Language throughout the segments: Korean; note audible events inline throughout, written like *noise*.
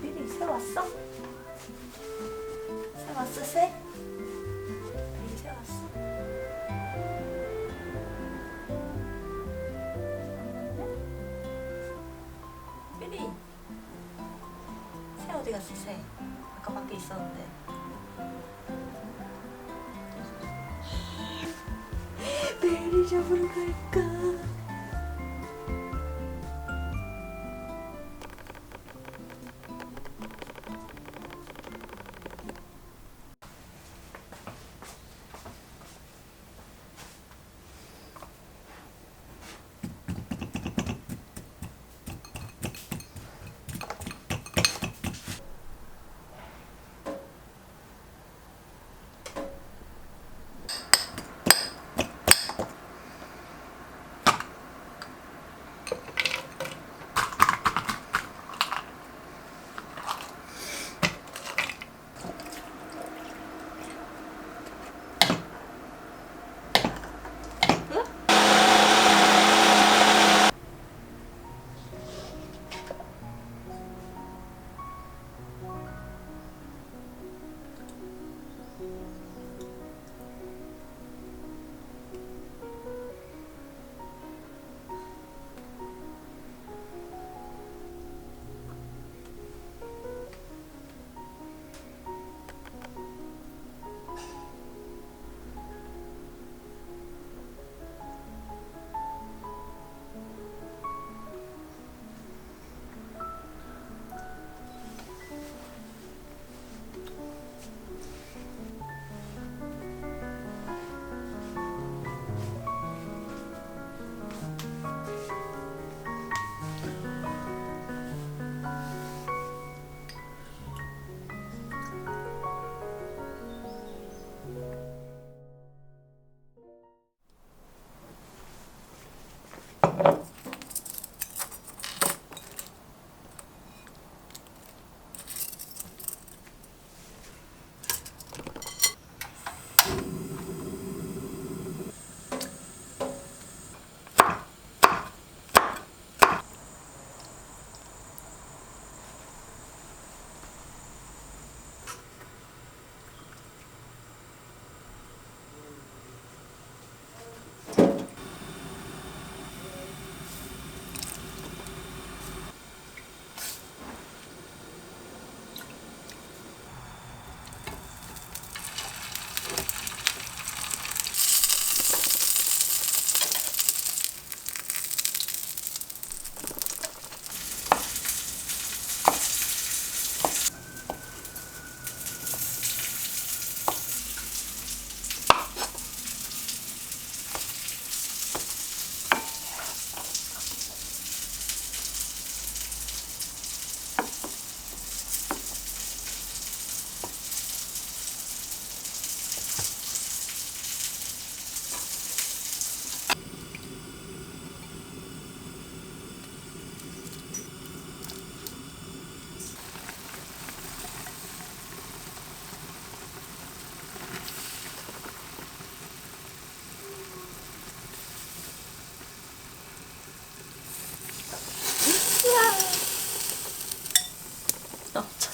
미리 새 왔어? 새 왔어 새? 갔어 새? 아까 밖에 있었는데 *laughs* 메리 잡으러 갈까? you. 넘쳤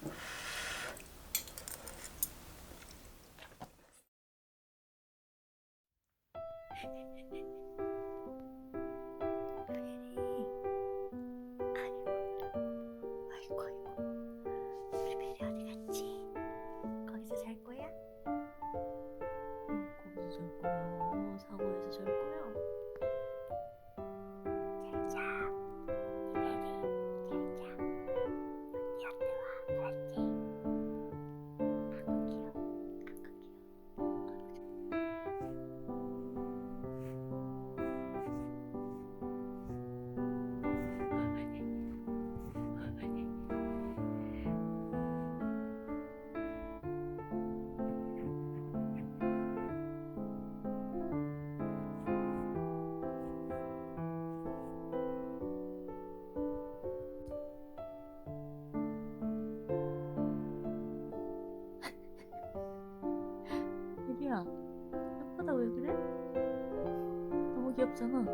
Thank you. 예쁘다 왜 그래? 너무 귀엽잖아